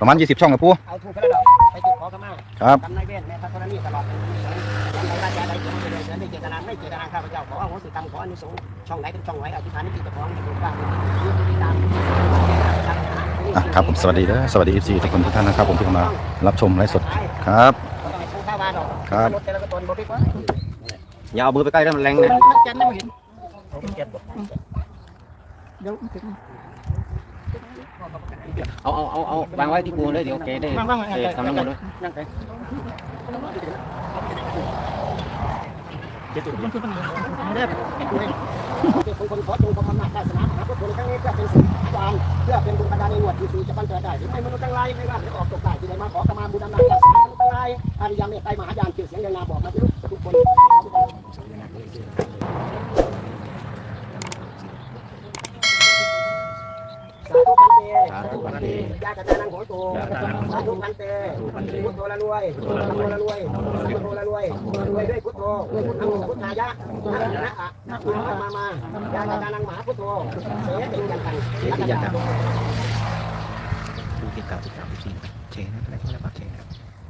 ประมาณ 20 ช่องครับปูเอาถูกไปแล้วดอกไปจุดขอขมาครับกำนายเวรแม่พระธรณีตลอดเป็นจำในราชาใดจะไม่เจริญเสือไม่เจตนาไม่เจตนาข้าพเจ้าขออโหสิกรรมขออนุสงส์ช่องไหนเป็นช่องไหนอธิษฐานที่ติดต่อของที่ถูกต้องยืนดีตามอะครับผมสวัสดีนะสวัสดี FC ทุกคนทุกท่านนะครับผมที่เข้ามารับชมไลฟ์สดครับก็ต้องให้ผู้ข้าวาดอกครับรถแต่ละตนบ่พี่ว่าอย่าเอามือไปใกล้แล้วมันแรงมันะนมันจันไม่เห็นเดี๋ยวถึง เอาเอาเอาเอาวางไว้ที่กูเลยเดี๋ยวแกได้ว่างว่างเออทำน้ำมันต์ด้วยนั่งไปจุดมันคือปัญหาเด้อเป็นคนขอจงประมาทศาสนาหาพุทธครั้งนี้เพื่อเป็นสิ่งจารเพื่อเป็นบุญบรรดาในหนวดที่สี่จะบันเกิดได้ที่ไม่มนุษย์ทั้งหลายไม่ว่าจะออกตกได้ที่ได้มาขอกมาบุญอำนาจศาสนาทั้งหลายอริยเมตไตรมหายานชื่อเสียงยังนาบอกมาทุกคน สาธุพันเตญาตินังโหตูสาธุพันเตพุทโธละรวยพุทโธละรวยพุทโธละรวยรวยด้วยพุทโธพุทโธพุทธายะนะนะอะนะมามาญาตินังมหาพุทโธเสติยันตังนักยันตังดูติดตามติดตามสิเชนอะไรก็แล้วปากเชน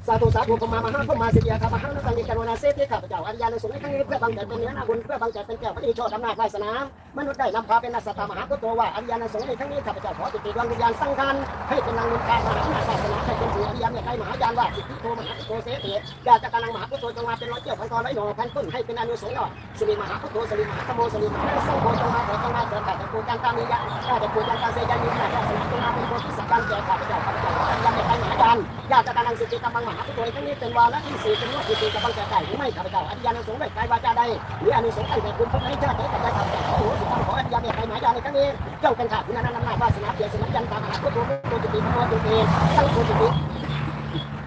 สาธุสาธุพมามาห้าพมาสิทธิาคามาห้านักการกรุณาเสด็จข้าพเจ้าอริยาในสงในครั้งนี้เพื่อบังเกิดเป็นเนื้อนาบุญเพื่อบังเกิดเป็นแก้วพระอิโชตอำนาจวาสนามนุษย์ได้นำพาเป็นนักสัตมหาพุทโธว่าอริยาในสงในครั้งนี้ข้าพเจ้าขอจุติดวงวิญญาณสังขารให้เป็นนางนุนทามหาอำนาจศาสนาให้เป็นผู้อริยเมตไตรมหายานว่าสิทธิโทมหาพุทเสติญาติการนังมหาพุทโธจงมาเป็นร้อยเกี่ยวพันกรร้อยหน่อพันต้นให้เป็นอนุสงฆ์หน่อสิริมหาพุทสิริมหาธรรมโมสิริมหาสังโฆจงมาเถิดจงมาเถิดแต่ปูจันตามียะแต่ปูจันตาเสยามีแต่ศาสนาจงมาเป็นโพธิสัตว์การแก่ข้าพเจ้าข้าพเจ้าอริยเมตไตรมหายานญาติการนังสิทธิกรรมมหาพุทโธครั้งนี้เป็นวาระที่สี่เป็นลูกที่สี่กับบังเกิดได้หรือไม่ข้าพเจ้าอัญญาณสงฆ์ได้กายวาจาใดหรืออนุสงฆ์ได้แต่คุณพระในชาติได้กับได้ข้าพเจ้าขอโหสิกรรมขออัญญาเมตไตรมายาในครั้งนี้เจ้าเป็นข้าคุณนันนำนาวาสนาเกียรติสนับยันตามหาพุทโธพุทโธจุติพุทโธจุติสังโฆจุติ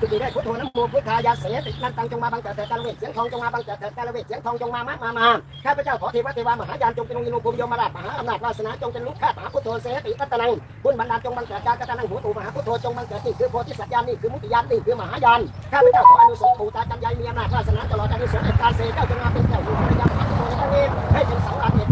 จุติได้พุทโธน้ำโมพุทธายาเสตินันตังจงมาบังเกิดเถิดกาลเวทเสียงทองจงมาบังเกิดเถิดกาลเวทเสียงทองจงมามามามาข้าพเจ้าขอเทวะเทวามหายานจงเป็นองค์อินุภูมิโยมราชมหาอำนาจวาสนาจงเป็นลูกข้ามหาพุทโธเสติตัตนังบุญบรรดาจงบังเกิดจากกตนังหัวตูมหาพุทโธจงบังเกิดนี่คือโพธิสัตว์ญานี่คือมุติญาณนี่คือมหายานข้าพเจ้าขออนุสงฆ์ปู่ตาจันยายมีอำนาจวาสนาตลอดอนุสงฆ์เอการเสกเจ้าจงมาเป็นเจ้าอยู่พระยามหาพุทโธในครั้งนี้ให้เป็นเสาหลักเหตุ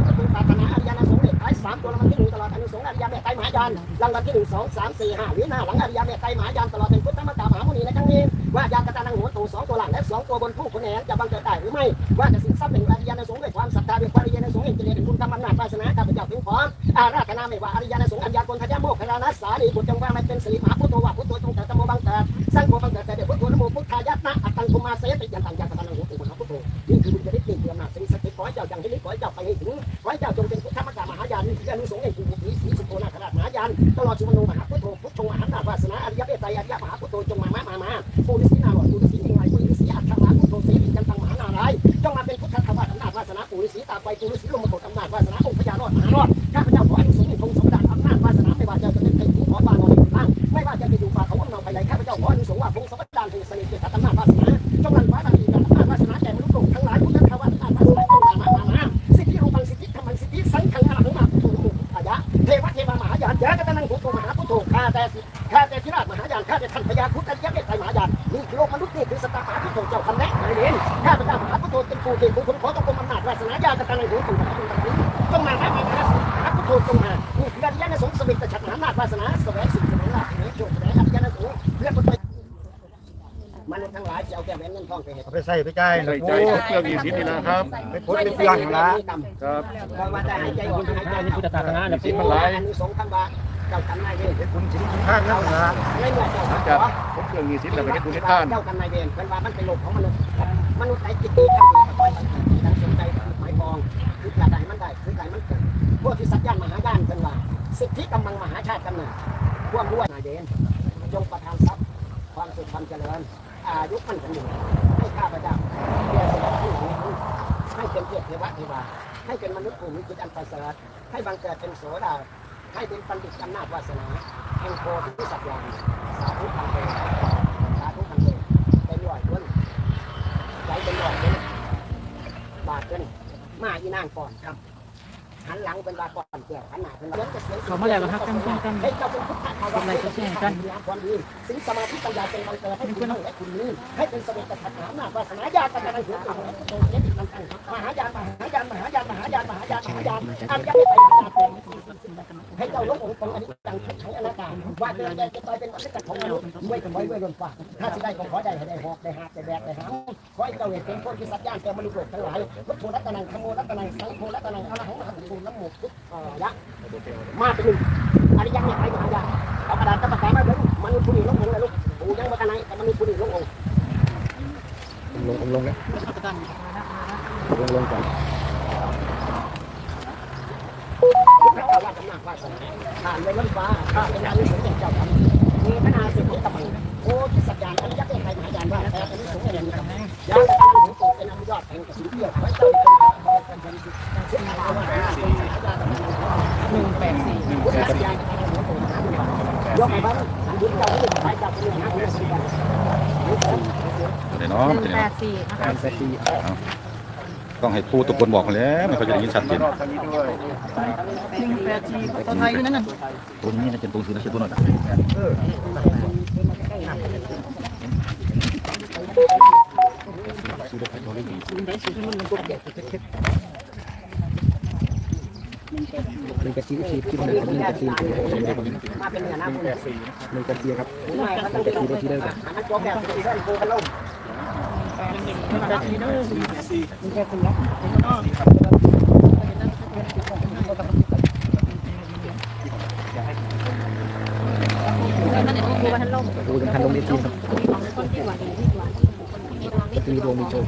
สามตัวรางวัลที่หนึ่งตลอดอนุสงฆ์อริยเมตไตรมหายานรางวัลที่หนึ่งสองสามสี่ห้าหรือหน้าหลังอริยเมตไตรมหายานตลอดเป็นพุทธมรรคมหามุนีในครั้งนี้ว่ายานกตานังหัวตูสองตัวหลังและสองตัวบนผู้คนแหนจะบังเกิดได้หรือไม่ว่าจะสิ้นทรัพย์เป็นอริยนสงฆ์ด้วยความศรัทธาด้วยความอริยนสงฆ์เองจะเรียนคุณธรรมอำนาจวาสนาข้าพเจ้าถึงพร้อม อาราธนาไม่ว่าอริยานสงฆ์อัญญาคนทยาโมกขลานัสสาลีบุตรจงว่าไม่เป็นสิริมหาพุทโธว่าพุทโธจงเกิดตโมบังเกิดสร้างโมบังเกิดแต่เดี๋ยวพุทโธนโมพุทธายะนะอัตตังคุมาเสติยันตังยันกตานังหัวตูมหาพุทโธนี่คือบุญจริตนี่คืออำนาสิริสติขอให้เจ้าอย่างที่นี้ขอให้เจ้าไปให้ถึงขอให้เจ้าจงเป็นพุทธมกามหายานนี่คืออนุสงฆ์เองคือบุตรสีสุโธนาคราชมหายานตลอดชุมโนมหาพุทโธพุทโธมหานาจวาสนาอริยเมตไตรอริยมหาพุทโธจงมามามามาปูริสีนาหลอดปูริสีนิไงปูริสีอัตถวาพุทโธเสติยันตังมหานารายจงมาเป็นพุทธธรรมอำนาจ วาสนาปูริสีตาไปปูริสีลมมกดอำนาจวาสนาองค์พญารอดมหารอดข้าพเจ้าขออนุสงฆ์คงสมดังอำนาจวาสนาไม่ว่าจะเป็นไอ้ผู้ขอบ้านนอนล่างไม่ว่าจะไปอยู่ป่าเขาว่าเราไปไหนข้าพเจ้าขออนุสงฆ์ว่าคงสมดังถึงสนิทเกิดอำนาจวาสนาจงรันฟ้าดังอี เทวามหายานนังพุทโธมหาพุทโธข้าแต่ข้าแต่ทิราชมหายานข้าแต่ท่านพญาพุทธอริยเมตไตมหายานนี่คือโลกมนุษย์นี่คือสตาร์พุทโธเจ้าคำแนะนายเองข้าพระเจ้ามหาพุทโธเป็นผู้เป็นผู้คนขอต้องกรมอำนาจวาสนาญากตนังหัวตูมหาพุทโธต้องมามามามหาพุทโธต้องมานี่คือการยันสงสมิตฉัตรมหาอำนาจวาสนาแสวงสิ่ง เอาแก้วแหวนเงินทองไปให้เอาไปใส่ไปจ่ายใส่ใจเครื่องยี่สิบนี่นะครับ ไปพุทธเป็นเพื่อนละครับพอมาได้หายใจออกหายใจเข้าพุทธศาสนาเนี่ยสิบมันหลายอันนี้สงฆ์ทั้งบาเจ้ากันนายเวรเป็นคุณสิริคุณข้างนั่นละในเมื่อเจ้าหลังขจากอพบเครื่องยี่สิบแล้วไปเเฮ็ดบุญเฮ็ดทานจ้ากันนายเวรเป็นว่ามันเป็นโลกของมนุษย์มนุษย์ใจจิตดีทำดีทำไปดังสนใจหมายปองคือการใดมันได้คือการมันเกิดพวกที่สัจญานมหายานเป็นว่าสิทธิกำลังมหาชาติกำเนิดร่วมด้วยนายเวรจงประทานทรัพย์ความสุขความเจริญอายุมันกันอยู่ให้ข้าพเจ้าเพื่อสิ่งที่หนี้ให้เป็นเทพเทวะเทวาให้เป็นมนุษย์ผู้มีจิตอันประเสริฐให้บังเกิดเป็นโสดาให้เป็นปันดิตอำนาจวาสนาแห่งโพธิสัตว์ยานสาธุพันเตสาธุพันเตเป็นร้อยคนใจเป็นร้อยคนบาทเกินมาอีนางก่อนครับ หันหลังเป็นว่าก่อนเกี่ยวหันหน้าเป็นว่าจะเสียงเขามาแล้วนะครับกันกันกันให้เจ้าเป็นพุทธะภาวะกดไลค์กดแชร์กันความดีสิ่งสมาธิปัญญาเป็นบังเกิดให้คุณนั่งและคุณนี้ให้เป็นเสด็จกระถัดหาหน้าวาสนาญาติกันในหัวใจโตเจ็ดมันตั้งมหายานมหายานมหายานมหายานมหายานมหายานอันยักษ์ไปมหายานให้เจ้าลงองค์ตรงอันนี้จังทุกชั้นอนาการว่าเดินแดนจะตายเป็นวัฏจักรของมนุษย์ด้วยกันไว้ด้วยลมฟ้าถ้าสิได้ก็ขอได้ให้ได้หอกได้หาได้แบกได้หามขอให้เจ้าเห็นเป็นคนที่สัตย์ญาณแก่มนุษย์โลกทั้งหลายพุทโธรัตนังธรรมโมรัตนังสังโฆรัตนังอรหังมหาปุถุน้ำหมกพุทธยะมาเป็นหนึ่งอริยะเนี่ยไปมหายานเอากระดาษกระปากกามาเดี๋ยวมนุษย์ผู้นี้ลงองเลยลูกปู่ยังมากันไหนแต่มนุษย์ผู้นี้ลงองลงลงแล้วลงลงก่อนพรเจ้าว่าจำนาว่าสนาผ่านไปล้นฟ้าข้าเป็นอาลิสงฆ์เจ้าทำมีพระนาสิทธิ์ตะบังโอ้ที่สัจจานอันยักษ์ใครมหายานว่าแต่เป็นสงฆ์เงินกับยาตะกันถึงตัวเป็นอนุญาตแห่งกสิเกี่ยวไว้เจ้าเป็นคนเป็นสิ่งที่ว่า หนึ่งแปดสี่ พุทธสัจจานย กให้บ้างบุญเจ้าที่ไปจากเมืองนะคุณสิบันเดี๋ยวเนาะหนึ่งเดี๋ยวแปเนาะดสี่นะแปคะดแปดสี่ต้องให้ปูตะโกนบอกมาแล้วไม่ค่อยจะได้ยินชัดเจนรอบทางนี้ด้วยหนึ่งแปดสี่ตัวไทยด้วยนั่นน่ะตัวนี้น่าจะตรงสีนะเชื่อตัวหน่อยหนึ่งแปดสี่สี่ที่ มันหนึ่งหนึ่งแปดสี่มาเป็นเนื้อนะคุณหนึ่งแปดสี่ครับไม่เขาต้องเป็นสี่นาทีเลยมันจบแบบสี่เส้นปูกันลงหนึ่งแปดสี่เด้อดูยังทันลงในทีมครับจะมีดวงมีโชค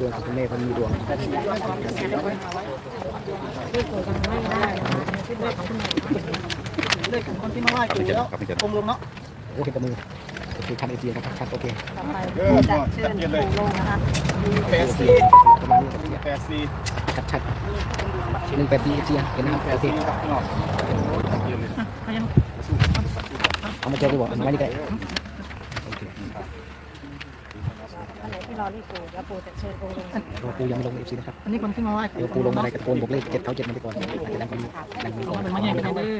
ดวคุณแม่เขามีดวง เลขของคนที่มาไหว้ครับปู่พี่เจแล้วครับพี่เจกลมลงเนาะโอเคประมือโอเคทันไอทีครับชัดโอเคเออชัดเจนเลยแปดสี่ประมาณนี้แปดสี่ชัดชัดหนึ่งแปดสี่เจียเห็นนะครับโอเคครับพี่น้องเอามาเจอไปบอกเอามานี่ก็ได้ อันไหนที่ รอนี่ปู่แล้วปู่จะเชิญองค์ลงรอปูยังไม่ลงเอฟซีนะครับอันนี้คนที่มาไหว้เดี๋ยวปูลงอะไรกระโกนบอกเลขเจ็ดเท้าเจ็ดมาไปก่อนอาจจะดังกว่านี้ดังกว่านี้ก่อนมันมาแย่งกันเด้อ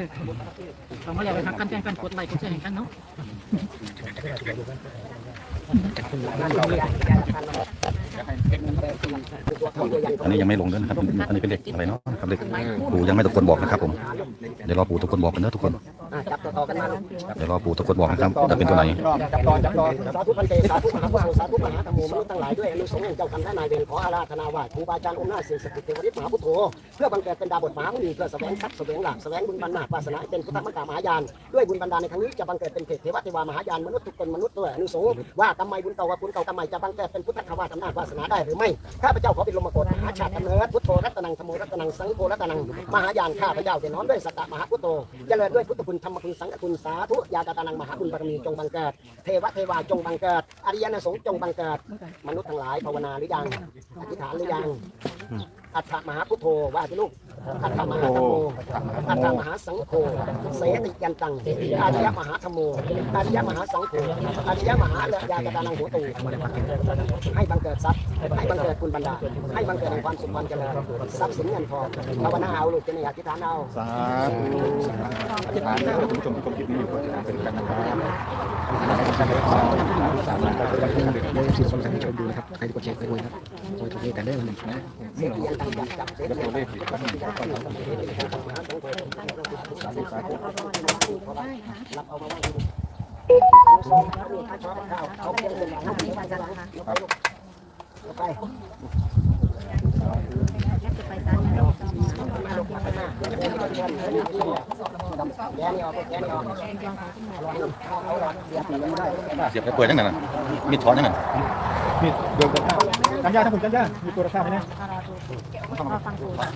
เราไม่อยากไปทักกันแจ้งกันกดไลค์กดแชร์กันเนาะจัดขึ้นเลยอันนี้ยังไม่ลงด้วยนะครับอันนี้เป็นเด็กอะไรเนาะนะครับเด็กปูยังไม่ตะโกนบอกนะครับผมเดี๋ยวรอปูตะโกนบอกกันนะทุกคน จับต่อกันมาเดี๋ยวรอปูตะโกนบอกนะครับจะเป็นตัวไหนพี่น้องจับต่อจับต่อสาธุพันเตสาธุมหาพุทโธสาธุมหาธรรมโมมนุษย์ทั้งหลายด้วยอนุสงฆ์แห่งเจ้ากรรมนายเวรขออาราธนาว่าครูบาอาจารย์องค์หน้าสิ่งศักดิ์สิทธิ์เทวฤทธิ์มหาพุทโธเพื่อบังเกิดเป็นดาบทหมามุนีเพื่อแสวงทรัพย์แสวงหลักแสวงบุญบรรณาภาสนาให้เป็นพุทธมกามหายานด้วยบุญบรรดาในครั้งนี้จะบังเกิดเป็นเทพเทวเทวามหายานมนุษย์ทุกคนมนุษย์ด้วยอนุสงฆ์ว่ากรรมใหม่บุญเก่าว่าบุญเก่ากรรมใหม่จะบังเกิดเป็นพุทธคาวาสอำนาจวาสนาได้หรือไม่ข้าพเจ้าขอเป็นลมกฎมหาชาติกำเนิดพุทโธรัตนังธรรมโมรัตนังสังโฆรัตนังมหายานข้าพเจ้าเดน้อมด้วยสัตตมหาพุทโธเจริญด้วยพุทธคุณธรรมคุณสังฆคุณสาธุยากตานังมหาคุณบารมีจงบังเกิด เทวเทวาจงบังเกิด อริยนสงฆ์จงบังเกิด มนุษย์ทั้งหลายภาวนาหรือยัง อธิษฐานหรือยัง อัฏฐมหาพุทโธว่าที่ลูก อัฏฐมหาธรรมโมอัฏฐมหาสังโฆเสติยันตังอริยมหาธรรมโมอริยมหาสังโฆอริยมหาเลยากตานังหัวตูให้บังเกิดทรัพย์ให้บังเกิดคุณบรรดาลให้บังเกิดแห่งความสุขความเจริญทรัพย์สินเงินทองภาวนาเอาลูกจะนี่อธิษฐานเอาสาธุอธิษฐานให้ท่านผู้ชมที่ชมคลิปนี้อยู่เป็นกันนะครับสามล้านคนวันหนึ่งโดยสี่คนท่านผู้ชมดูนะครับใครที่กดแชร์ไปด้วยครับ โดยทุกเลขกันเด้อหนึ่งนะเสติยันตังจับจับเสติยันตังรับเอามาไว้ดูสองครับนี่ข้าชอบข้าวเขาเป็นเป็นอย่างนั้นที่ว่าจะหลังยกไปลูกยกไปจะไปซ้ายนะมาลูกมาข้างหน้าแกนี่ออกแกนี่ออกแกนี่ออกเอาหลังเสียบไม่ได้เสียบไป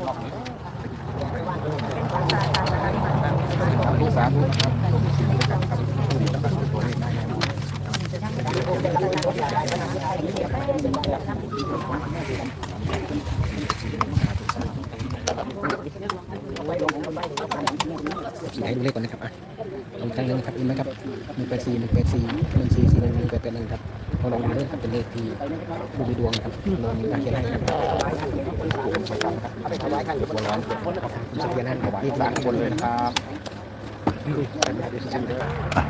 เปิดยังไงน่ะมีถอนยังไงนี่เดินกันจันยาถ้าผมกันยามีตัวราคาไหมเนี่ยรอฟังปู่สาม สี่ให้ดูเลขก่อนนะครับอะลองครั้งหนึงนะครับเห็นไหมครับหนึ่งแปดสี่หนึ่งแปดสี่หนึ่งสี่สี่หนึ่งหนึ่งแปดแปดหนึ่งครับ ลองดูเลยครับเป็นเลขที่ผู้ มีดวงนะครับลองตั้งใจได้ครับเอาไปถวายท่านบนร้านผมสักเพียนนั้นถวายอีกหลังบนเลยนะครับ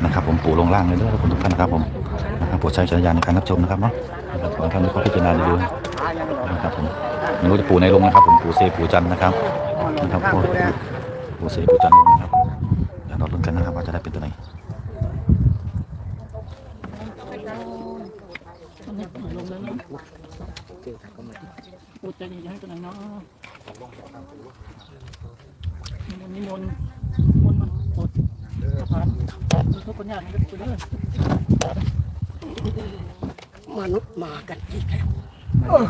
นะครับผมปู่ลงล่างเลยเด้อทุกคนทุกท่านนะครับผมนะครับโปรดใช้จักรยานในการรับชมนะครับเนาะขอท่านมีความพิจารณาดีๆนะครับผมไม่รู้จะปู่ในลงนะครับ ผมปู่เซปู่จันนะครับนะครับปู่เซปู่จันลงนะครับเดี๋ยวเราลุ้นกันนะครับว่าจะได้เป็นตัวไหนลงแล้วนะ ปูใจดีให้ตัวไหน่อยเนาะนิมนต์นิมนต์มาปลดสะพานทุกคนยากนะครับคุณเด้อมนุษย์มากันอีกแล้ว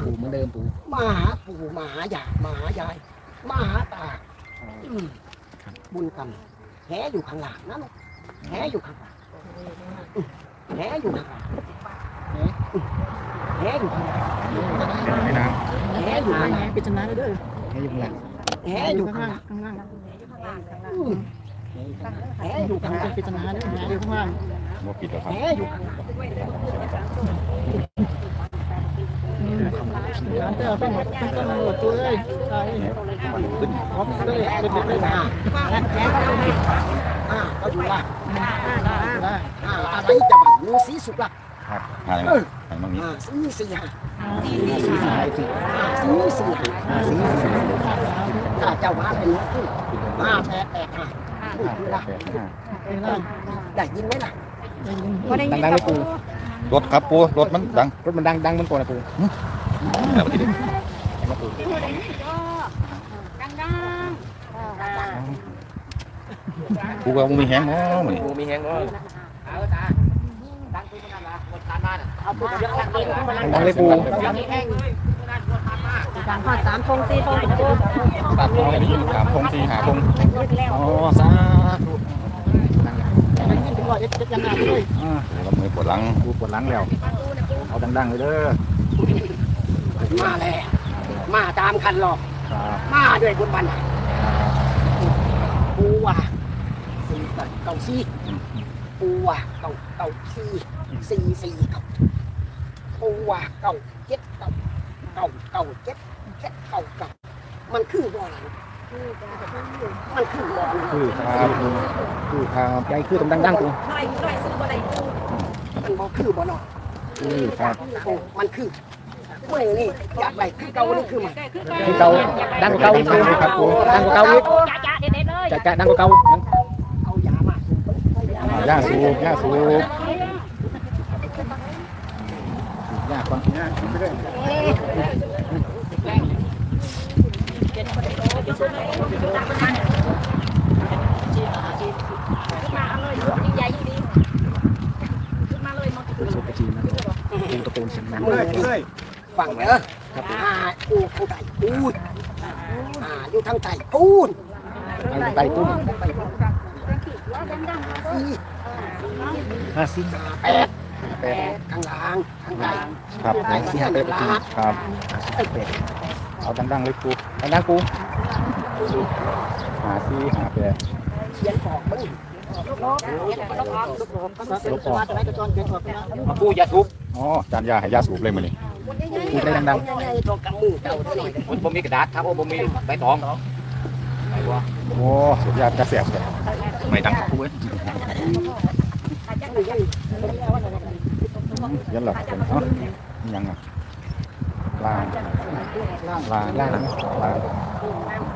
ปู่เหมือนเดิมปู่มาหาปู่มาหายายมาหายายมาหาตาบุญกรรมแหอยู่ข้างหลังนะลูกแหอยู่ข้างหลังแหอยู่ข้างหลัง แอ๋อยู่ข้างไม่นานแหอยู่ข้างหลังเป็นชนะเด้อแค่ยุงหลังแหอยู่ข้างหลังข้างล่างอืมแหอยู่ข้างหลังเป็นชนะเด้อเดี๋ยวข้างล่างโมปิดแล้วครัแหบอยู่ข้างร้านเจ้าเป็นหมดเป็นต้นหมดตัวเลยใช่พร้อมเลยเป็นไม่เป็นมาอ่าก็อยู่ว่าได้อ่าอะไรจะบังมือสีสุกละ ครับหาอะไรหาบ้างนี้อ่าสีสีหาสีสีหายสีอ่าสีสีหาสีสีถ้าเจ้ามาเป็นผู้ห้าแปดแปดห้านี่คือละแปดห้าเป็นล่างได้ยินไหมล่ะดังดังเลยปู่รถครับปูรถมันดังรถมันดังดังมันโกนนะปู่แล้วทีนี้ปู่ก็มีแห้งเนาะมื้อนี้กูมีแฮง ก็ดังเลยปูสามข้อสามพงสี่พงปูตัดเอาอย่างซีสามพงสี่หาพงอ๋อสาธุยังยิ่งถึงว่าจะยังไงเลยแล้วมือปวดหลังปูปวดหลังแล้ว เอาดังๆเลยเด้อ มาแล้ว มาตามคันหลอก มาด้วยบุญบันปูว่าสี่เก้าสี่ปูว่าเก้าเก้าสี่สี่สี่ ปูว่าเก้าเจ็ดเก้าเก้าเก้าเจ็ดเจ็ดเก้าเก้ามันคือบ่อะไรมันคือบ่อะไรคือครับคือครับใหญ่คือตรงดังดังปู่มันบ่คือบ่เนาะคือครับโอ้มันคือเมื่อนี่อยากไปคือเก่านี่คือมันคือเก่าดังกว่าเก่าอีกปู่ครับปู่ดังกว่าเก่าอีกจ้าเด็ดๆเลยจะจะดังกว่าเก่าเอายามาย่าสูบย่าสูบ ยากกว่า มาเลยยิ่งใหญ่ยิ่งดีขึ้นมาเลยมาสุดกระชีนะปู่ตะโกนเสียงดังเมื่อนี่งเออ่าอูกูไก่ปูนอ่าอยู่ทางใต้ปูนเอาไต่ตุ้มสี่ห้าสิบแปดแปดข้างหลังข้างใต้ครับใต้สี่ห้าแปดล้านครับเอาดังๆเลยปูดังดังปู่ หาสี่หาแปดเขียนบอกมึงลบออกมาจะได้กระจรเกินออกมาปูยาทุบอ๋อจานยาให้ยาสูบเลยมื้อนี้พูดได้ดังๆตัวกำมือเจ้าเท่าไหร่มันบ่มีกระดาษครับโอ้บ่มีใบตองไหนวะโอ้สุดยอดกระแสบเลยไม่ดังครับปู่เอ้ยยันหลับเป็นเอ้ายังอะ ลางลางลางลาง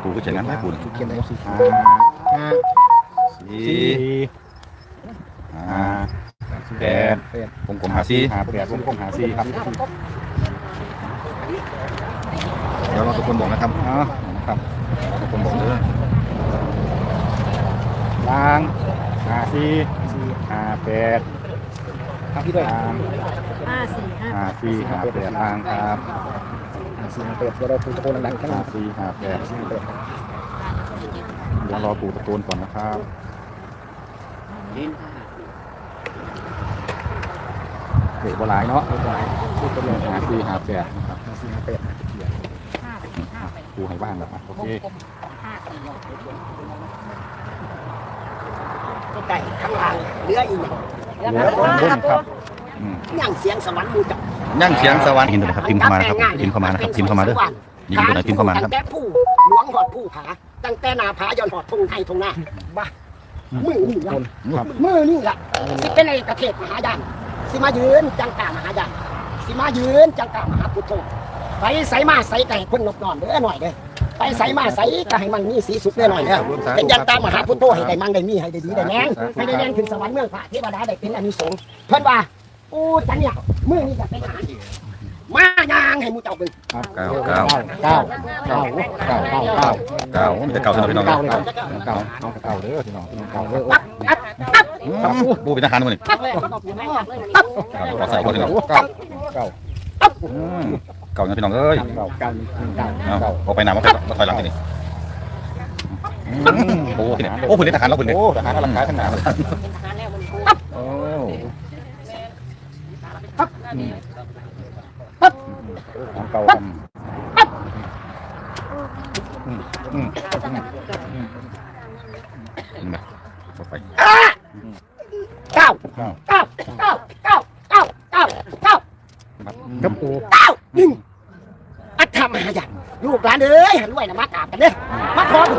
ปู่ก็ใช้งานได้ปู่ๆเขียนอะไรสิห้าห้าสี่สี่ห้าแปดแปดวงกลมหาสี่หาแปดวงกลมหาสี่ครับเดี๋ยวเราทุกคนบอกนะครับอ๋อครับเราทุกคนบอกเด้อลางหาสี่หาแปดครับพี่ด้วยลางห้าสี่ห้าหาสี่หาแปดลางครับห้า สี่ห้าแปดเดี๋ยวเราพูตะโกนดังๆข้างหหาลังสี่ห้าแปดสี่ห้าแปดเดี๋ยวรอปู่ตะโกนก่อนนะครับเด็กโบราณเนาะพูดไปพูดไปเลยหาสี่ห้าแปดนะครับห้าสี่ห้าแปดปูให้บ้างแล้วอะโอเคไก่ข้างหลังเหลืออีกอย่างเหลือบนบนครับอืมย่างเสียงสวรรค์มูจับ ยั่งเสียงสวรรค์พิมพ์ด้วยนะครับพิมพ์เข้ามานะครับพิมพ์เข้ามานะครับพิมพ์เข้ามาเด้อยิงตัวไหนพิมพ์เข้ามานะครับตั้งแต่ผู้หลวงหอดผู้ผาตั้งแต่นาผาย้อนหอดทงไทยทงหน้าบ้ามือนี่ละครับมือนี่ละสิเป็นในประเทศมหายานสิมายืนจังกามหายานสิมายืนจังกามหาพุทโธไปใส่มาใส่ไก่คนนกนอนเด้อหน่อยเด้อไปใส่มาใส่ก็ให้มันมีสีสุขเด้อหน่อยเด้อเป็นยันตามหาพุทโธให้ได้มันได้มีให้ได้ดีได้แน่งให้ได้แน่งขึ้นสวรรค์เมืองพระเทวดาได้เป็นอานิสงส์เพิ่นว่า อู้จันเนี่ยมือนี่จะเป็นทหารมายางให้หมูเจ้าเบิ่งครับเก้าเก้าเก้าเก้าเก้าเก้าเก้าเก้ามีแต่เก้าสำหรับพี่น้องเก้าเลยครับเก้าเอาเก้าเด้อพี่น้องเก้าเด้อปั๊บปั๊บปั๊บครับปูเป็นทหารมั้งนี่ปั๊บครับขอใส่คนพี่น้องเก้าเก้าอืมเก้านะพี่น้องเอ้ยเก้าเก้าเก้าเอาเก้าออกไปน้ำมาไปมาถอยหลังทีนี้อืมโอ้ทีนี้โอ้คุณเป็นทหารแล้วคุณเนี่ยโอ้ทหารอลังการขนาดนั้น โอ้ ของเก่าเห็นไหมออกไปเก้าเก้าเก้าเก้าเก้าเก้าเก้าเก้ากับปูเก้าหนึ่งอัฐมหายันลูกหลานเอ้ยหันไว้นะมากราบกันเด้อมาขอดู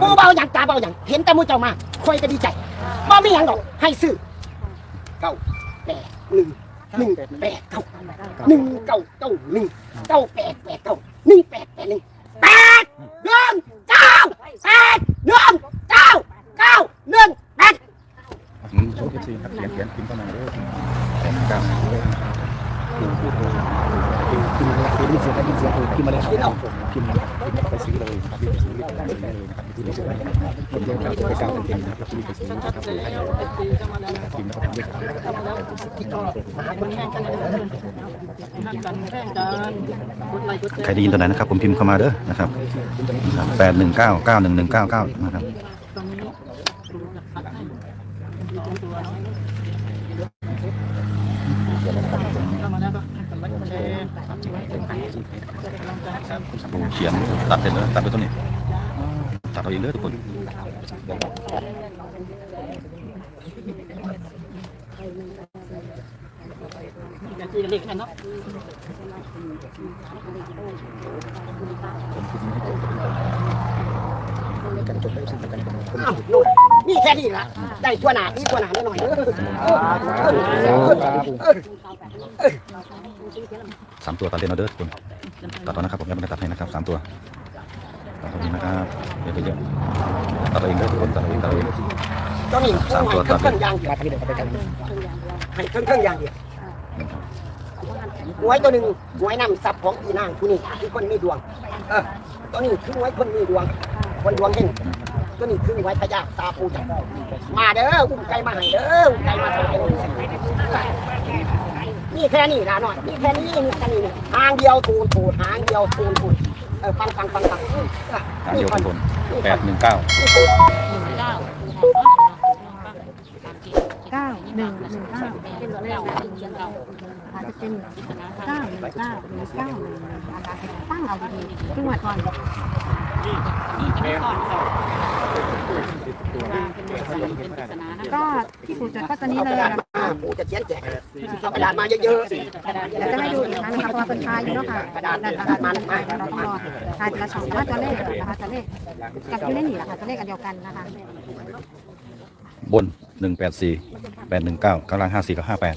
กูเบาอย่างตาเบาอย่างเห็นแต่มูเจ้ามาคอยก็ดีใจบ่มีหยังดอกให้ซื้อ นกินเท่านั้นเลยผมกำลังเล่นกินกินกินกินเสียงกินเสียงกินมาเลยกินเอากินกินไปซื้อเลยรีบไปซื้อรีบไปซื้อเลยนะครับที่นี่ซื้อได้ผมเลี้ยงครับไปกาวเป็นเองนะครับรีบไปซื้อนะครับกินแล้วก็ทำด้วยกันกินแล้วก็ทำด้วยกันใครได้ยินตัวไหนนะครับ ผมพิมพ์เข้ามาเด้อนะครับแปดหนึ่งเก้าเก้าหนึ่งหนึ่งเก้าเก้านะครับ ปูเขียนตัดเสร็จแล้วตัดไปตรงนี้ตัดเอาอีกเลยทุกคนนี่แค่นี้ละได้ตัวหนาอีกตัวหนาหน่อยเด้อ สามตัวตัดเลนเอาเด้อทุกคนตัดเอานะครับผมยังไม่ได้ตัดให้นะครับสามตัวตัดเอาเองนะครับเดี๋ยวไปเยอะตัดเอาเองเด้อทุกคนตัดเอาเองตัดเอาเองเจ้านี่สามตัวเครื่องเครื่องยางเดียวมาทางนี้เดินเข้าไปกันให้เครื่องเครื่องยางเดียวหวยตัวหนึ่งหวยนำทรัพย์ของอีนางผู้นี้คือคนมีดวง เออตัวนี้คือหวยคนมีดวง คนดวงเฮงตัวนี้คือหวยพญาตาปูจักรมาเด้ออุ้มไก่มาให้เด้ออุ้มไก่มาถวาย นี่แค่นี้ละหน่อยนี่แค่นี้นี่แค่นี้นี่หางเดียวทูนทูนหางเดียวทูนทูนเออฟังฟังฟังฟังหางเดียวทุกคนแปดหนึ่งเก้าเก้าหนึ่งหนึ่งเก้าอาจจะเป็นเก้าหนึ่งเก้าหรือเก้าหนึ่งนะคะตั้งเอาดีๆขึ้นมาก่อนก็ที่ปู่จดก็ตัวนี้เลยนะอ่า ปูจะเขียนแจกเอากระดาษมาเยอะๆเดี๋ยวจะให้ดูอีกครั้งนะคะเพราะว่าเป็นทายอยู่เนาะค่ะกระดาษกระดาษมันมาเราต้องรอทายทีละสองว่าตัวเลขนะคะตัวเลขกับอยู่ในนี่แหละค่ะตัวเลขอันเดียวกันนะคะบนหนึ่งแปดสี่แปดหนึ่งเก้ากำลังห้าสี่กับห้าแปด